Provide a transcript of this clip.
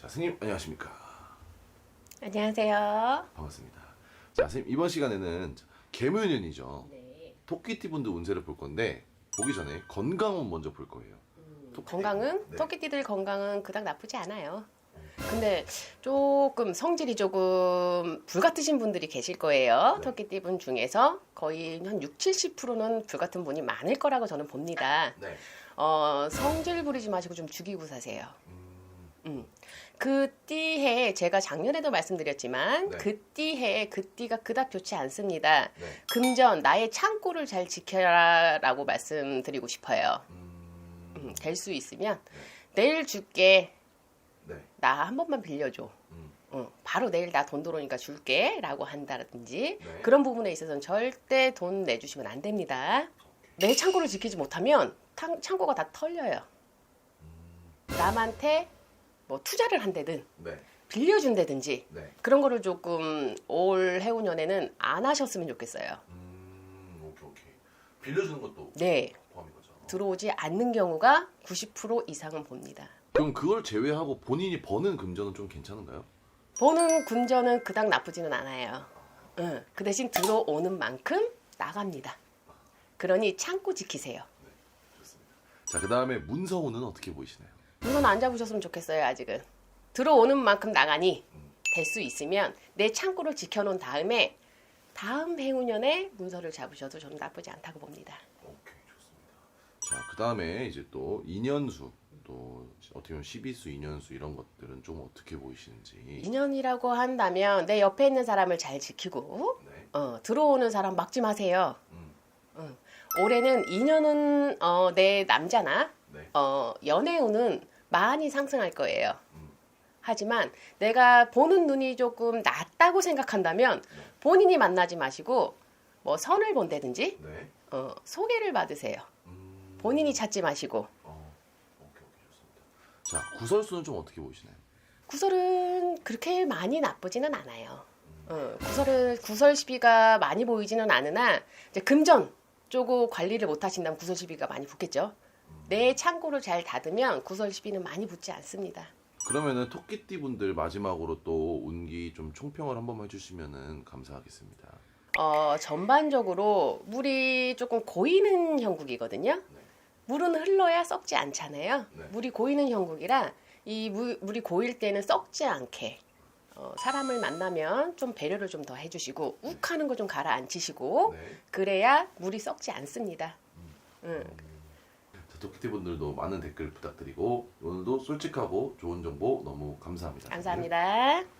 선생님 안녕하십니까 안녕하세요. 반갑습니다. 자 선생님 이번 시간에는 개묘년이죠. 네. 토끼띠 분들 운세를 볼 건데 보기 전에 건강운 먼저 볼 거예요. 토끼띠. 건강은 네. 토끼띠들 건강은 그닥 나쁘지 않아요. 근데 조금 성질이 조금 불같으신 분들이 계실 거예요. 네. 토끼띠 분 중에서 거의 한 6, 70%는 불같은 분이 많을 거라고 저는 봅니다. 네. 어, 성질 부리지 마시고 좀 죽이고 사세요. 음, 음. 그 띠해 제가 작년에도 말씀드렸지만 네. 그 띠해 그 띠가 그닥 좋지 않습니다. 네. 금전 나의 창고를 잘 지켜라라고 말씀드리고 싶어요. 음, 될수 있으면 내일 줄게 네. 나한 번만 빌려줘. 음, 어, 바로 내일 나 돈 들어오니까 줄게라고 한다든지 네. 그런 부분에 있어서는 절대 돈 내주시면 안 됩니다. 내 창고를 지키지 못하면 탕- 창고가 다 털려요. 남한테 뭐 투자를 한다든 네. 빌려준다든지 네. 그런 거를 조금 올 해운년에는 안 하셨으면 좋겠어요. 음, 오케이 오케이. 빌려주는 것도 네, 포함인 거죠. 들어오지 않는 경우가 90% 이상은 봅니다. 그럼 그걸 제외하고 본인이 버는 금전은 좀 괜찮은가요? 보는 금전은 그닥 나쁘지는 않아요. 응, 그 대신 들어오는 만큼 나갑니다. 그러니 참고 지키세요. 좋습니다. 자, 그 다음에 문서운은 어떻게 보이시나요? 물건 안 잡으셨으면 좋겠어요, 아직은. 들어오는 만큼 나가니 음. 될수 있으면 내 창고를 지켜놓은 다음에 다음 해운년에 문서를 잡으셔도 저는 나쁘지 않다고 봅니다. 오케이 좋습니다. 자, 그 다음에 이제 또 인연수 또 어떻게 보면 12수, 인연수 이런 것들은 좀 어떻게 보이시는지. 인연이라고 한다면 내 옆에 있는 사람을 잘 지키고 네. 어, 들어오는 사람 막지 마세요. 음, 응. 올해는 인연은 어, 내 남자나 네. 어, 연애운은 많이 상승할 거예요. 음. 하지만 내가 보는 눈이 조금 낮다고 생각한다면 네. 본인이 만나지 마시고 뭐 선을 본다든지 네. 어, 소개를 받으세요. 음, 본인이 찾지 마시고 어, 오케이 오케이. 자, 구설수는 좀 어떻게 보이시나요? 구설은 그렇게 많이 나쁘지는 않아요. 어, 구설은 구설 시비가 많이 보이지는 않으나 이제 금전 쪽으로 관리를 못 하신다면 구설 시비가 많이 붙겠죠. 내 창고를 잘 닫으면 구설 시비는 많이 붙지 않습니다. 그러면은 토끼띠 분들 마지막으로 또 운기 좀 총평을 한 번만 해주시면은 감사하겠습니다. 어, 전반적으로 물이 조금 고이는 형국이거든요. 물은 흘러야 썩지 않잖아요. 네. 물이 고이는 형국이라 이 물, 물이 고일 때는 썩지 않게 어, 사람을 만나면 좀 배려를 좀 더 해주시고 욱하는 거 좀 가라앉히시고 네. 그래야 물이 썩지 않습니다. 응. 자, 토끼띠 분들도 많은 댓글 부탁드리고 오늘도 솔직하고 좋은 정보 너무 감사합니다. 감사합니다.